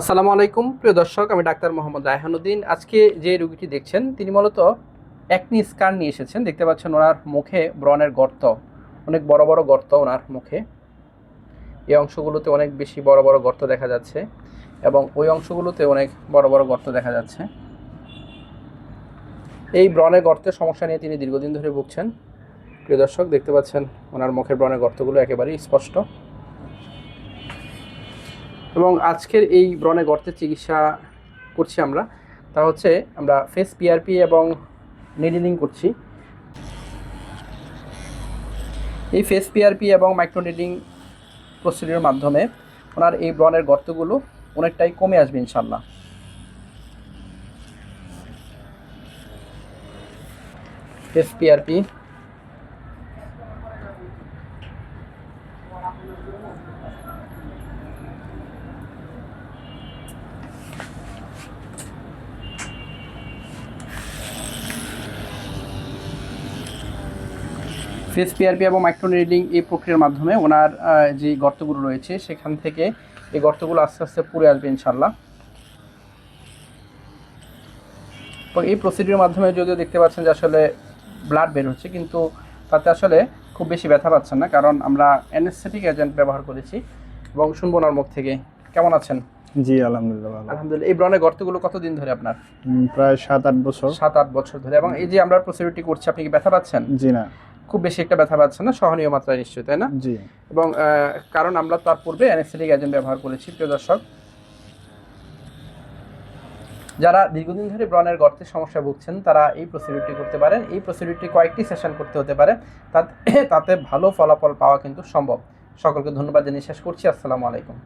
আসসালামু আলাইকুম, প্রিয় দর্শক, আমি ডাক্তার মোহাম্মদ রায়হানুদ্দিন। আজকে যে রোগীটি দেখছেন, তিনি মূলত একনি স্কার নিয়ে এসেছেন। দেখতে পাচ্ছেন ওনার মুখে ব্রণের গর্ত, অনেক বড় বড় গর্ত ওনার মুখে। এই অংশগুলোতে অনেক বেশি বড় বড় গর্ত দেখা যাচ্ছে এবং ওই অংশগুলোতে অনেক বড় বড় গর্ত দেখা যাচ্ছে। এই ব্রণের গর্তের সমস্যা নিয়ে তিনি দীর্ঘদিন ধরে ভুগছেন। প্রিয় দর্শক, দেখতে পাচ্ছেন ওনার মুখের ব্রণের গর্তগুলো একেবারেই স্পষ্ট। এবং আজকের এই ব্রণে গর্তের চিকিৎসা করছি আমরা। তা হচ্ছে আমরা ফেস পিআরপি এবং নিডিলিং করছি। এই ফেস পিআরপি এবং মাইক্রো নিডিং প্রসিডিওর মাধ্যমে ওনার এই ব্রণের গর্তগুলো অনেকটাই কমে আসবে ইনশাল্লাহ ফেস পিআরপি ফেস পিআরপি এবং মাইক্রো নিডিলিং এই প্রক্রিয়ার মাধ্যমে ওনার যে গর্তগুলো রয়েছে সেখান থেকে এই গর্তগুলো আস্তে আস্তে পুড়ে আসবে ইনশাল্লাহ এবং এই প্রসিডিউর মাধ্যমে যদিও দেখতে পাচ্ছেন যে আসলে ব্লাড বের হচ্ছে কিন্তু তাতে আসলে খুব বেশি ব্যথা পাচ্ছেন না কারণ আমরা অ্যানেস্থেটিক এজেন্ট ব্যবহার করেছি। এবং শুনব ওনার মুখ থেকে। কেমন আছেন? জি আলহামদুলিল্লাহ ভালো। আলহামদুলিল্লাহ। এই ব্রণের গর্তগুলো কতদিন ধরে আপনার? প্রায় সাত আট বছর। সাত আট বছর ধরে। এবং এই যে আমরা প্রসিডিউরটি করছি আপনি কি ব্যথা পাচ্ছেন? জি না। খুব বেশি একটা ব্যথা পাচ্ছে না সহনীয় মাত্রায় নিশ্চয়ই তাই না? জি। এবং কারণ আমরা তার পূর্বে অ্যানেস্থেটিক এজেন্ট ব্যবহার করেছি প্রিয় দর্শক। যারা দীর্ঘদিন ধরে ব্রণের গর্তের সমস্যা ভুগছেন তারা এই প্রসিডিউরটি করতে পারেন। এই প্রসিডিউরটি কয়েকটি সেশন করতে হতে পারে। তাতে তাতে ভালো ফলাফল পাওয়া কিন্তু সম্ভব। সকলকে ধন্যবাদ জানিয়ে শেষ করছি। আসসালামু আলাইকুম।